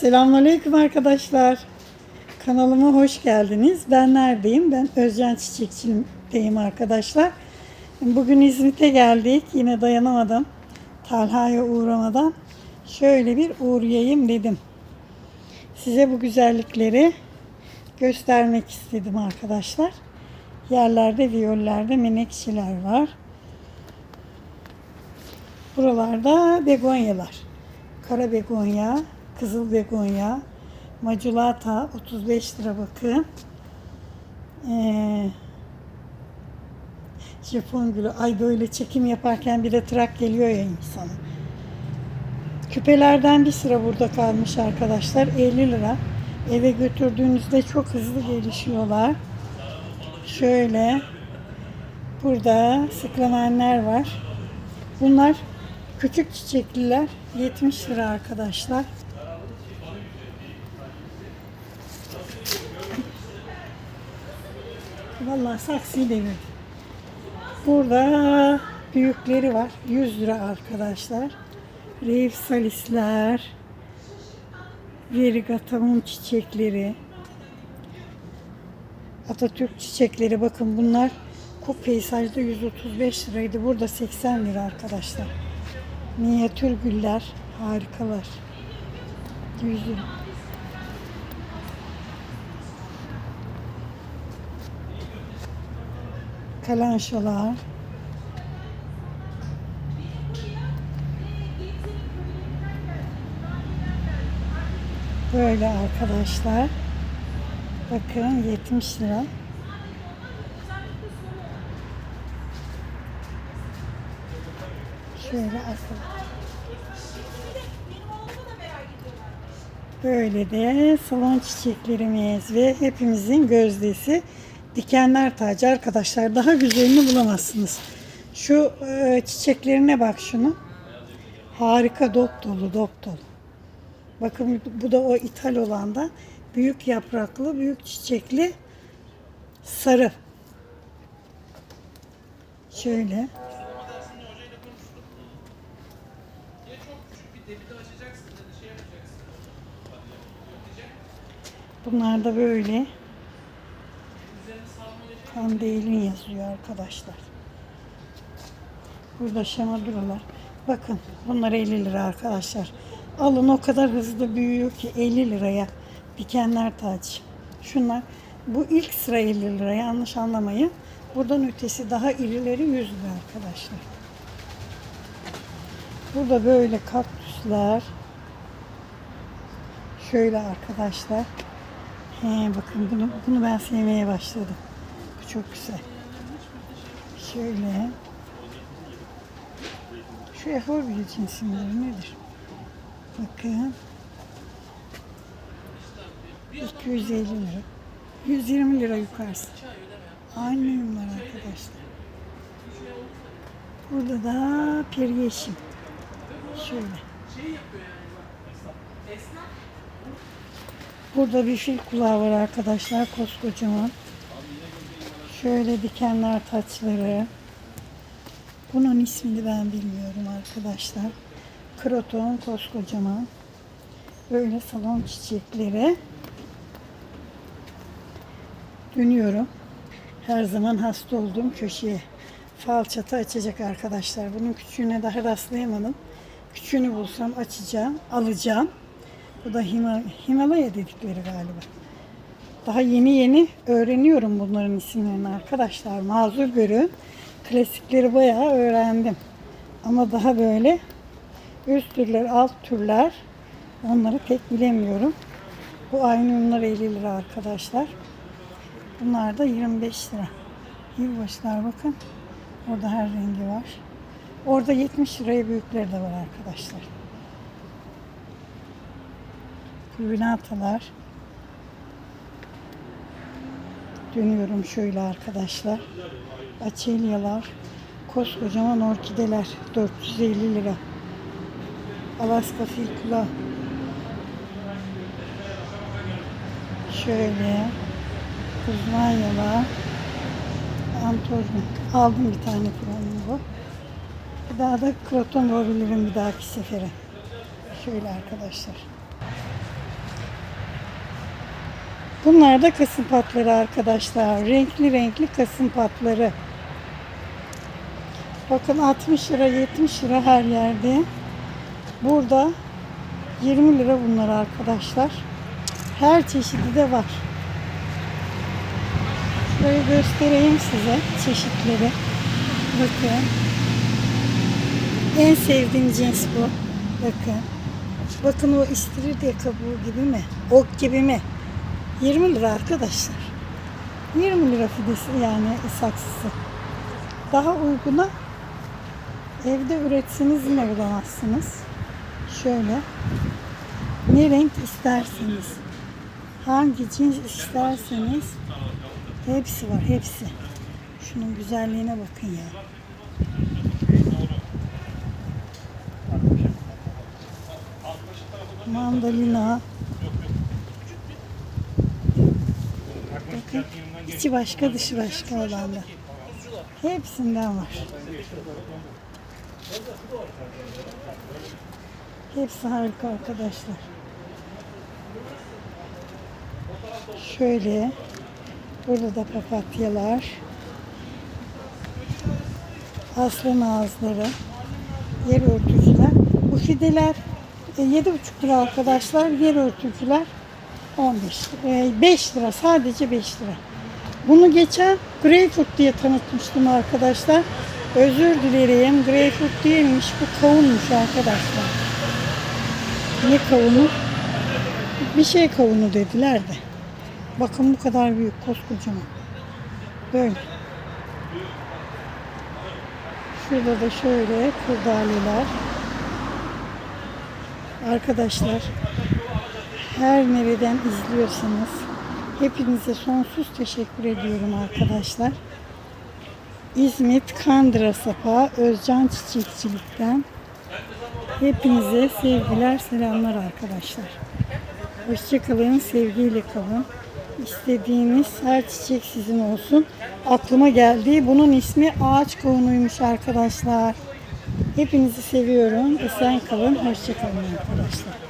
Selamünaleyküm arkadaşlar. Kanalıma hoş geldiniz. Ben neredeyim? Ben Özcan Çiçekçi'deyim arkadaşlar. Bugün İzmit'e geldik. Yine dayanamadım. Talha'ya uğramadan şöyle bir uğrayayım dedim. Size bu güzellikleri göstermek istedim arkadaşlar. Yerlerde viyollerde menekşeler var. Buralarda begonyalar. Kara begonya, kızıl begonya, maculata 35 lira bakın. Ee, Japon gülü. Ay böyle çekim yaparken bir de trak geliyor ya insana. Küpelerden bir sıra burada kalmış arkadaşlar. 50 lira. Eve götürdüğünüzde çok hızlı gelişiyorlar. Şöyle burada sıklamenler var. Bunlar küçük çiçekliler 70 lira arkadaşlar. Vallahi saksıyı devirdim. Burada büyükleri var. 100 lira arkadaşlar. Reif salisler. Verigatamum çiçekleri. Atatürk çiçekleri bakın bunlar Kup peyzajda 135 liraydı. Burada 80 lira arkadaşlar. Minyatür güller harikalar. 100 lira. Kalanşalar. Böyle arkadaşlar. Bakın 70 lira. Şöyle arkadaşlar. Böyle de salon çiçeklerimiz ve hepimizin gözdesi dikenler tacı arkadaşlar. Daha güzelini bulamazsınız. Şu e, çiçeklerine bak şunu. Harika dop dolu dop dolu. Bakın bu da o ithal olandan büyük yapraklı, büyük çiçekli sarı. Şöyle. Bunlar da böyle. Kandilin yazıyor arkadaşlar. Burada şamaduralar. Bakın bunlar 50 lira arkadaşlar. Alın o kadar hızlı büyüyor ki 50 liraya. Dikenler tacı. Şunlar bu ilk sıra 50 lira yanlış anlamayın. Buradan ötesi daha irileri 100 lira arkadaşlar. Burada böyle kaktüsler. Şöyle arkadaşlar. He, bakın bunu, bunu ben sevmeye başladım. Bu çok güzel. Şöyle. Şu efor bir nedir? Bakın. 250 lira. 120 lira yukarısı. Aynı ürünler arkadaşlar. Burada da pir yeşim. Şöyle. Burada bir fil kulağı var arkadaşlar. Koskocaman. Şöyle dikenler taçları. Bunun ismini ben bilmiyorum arkadaşlar. Kroton koskocaman. Böyle salon çiçekleri. Dönüyorum. Her zaman hasta olduğum köşeye. Falçata açacak arkadaşlar. Bunun küçüğüne daha rastlayamadım. Küçüğünü bulsam açacağım, alacağım. Bu da Hima- Himalaya dedikleri galiba. Daha yeni yeni öğreniyorum bunların isimlerini arkadaşlar. Mazur görün. Klasikleri bayağı öğrendim. Ama daha böyle üst türler, alt türler onları pek bilemiyorum. Bu ürünler 50 lira arkadaşlar. Bunlar da 25 lira. Yılbaşlar bakın. Orada her rengi var. Orada 70 liraya büyükleri de var arkadaşlar. Kulvinatalar. Dönüyorum şöyle arkadaşlar. Açelyalar. Koskocaman orkideler. 450 lira. Alaska filkula. Şöyle. Kuzmanyalar. Antorni. Aldım bir tane. Bir daha da kroton olabilirim bir dahaki sefere. Şöyle arkadaşlar. Bunlar da kasım patları arkadaşlar. Renkli renkli kasım patları. Bakın 60 lira 70 lira her yerde. Burada 20 lira bunlar arkadaşlar. Her çeşidi de var. Şöyle göstereyim size çeşitleri. Bakın. En sevdiğim cins bu. Bakın. Bakın o istiridye kabuğu gibi mi? Ok gibi mi? 20 lira arkadaşlar. 20 lira fidesi yani saksısı. Daha uyguna evde üretseniz yine bulamazsınız. Şöyle. Ne renk isterseniz. Hangi cins isterseniz hepsi var hepsi. Şunun güzelliğine bakın ya. Mandalina. Bakın içi başka dışı başka olanlar. Hepsinden var. Hepsi harika arkadaşlar. Şöyle burada da papatyalar. Aslan ağızları. Yer örtücüler. Bu fideler e, 7,5 lira arkadaşlar. Yer örtücüler 15 lira. E, 5 lira. Sadece 5 lira. Bunu geçen greyfurt diye tanıtmıştım arkadaşlar. Özür dilerim. Greyfurt değilmiş. Bu kavunmuş arkadaşlar. Ne kavunu? Bir şey kavunu dediler de. Bakın bu kadar büyük. Koskocaman. Böyle. Şurada da şöyle kurdaleler. Arkadaşlar her nereden izliyorsanız hepinize sonsuz teşekkür ediyorum arkadaşlar. İzmit Kandıra Sapağı Özcan Çiçekçilik'ten hepinize sevgiler selamlar arkadaşlar. Hoşçakalın, sevgiyle kalın. İstediğiniz her çiçek sizin olsun. Aklıma geldi. Bunun ismi ağaç kavunuymuş arkadaşlar. Hepinizi seviyorum. Esen kalın. Hoşçakalın arkadaşlar.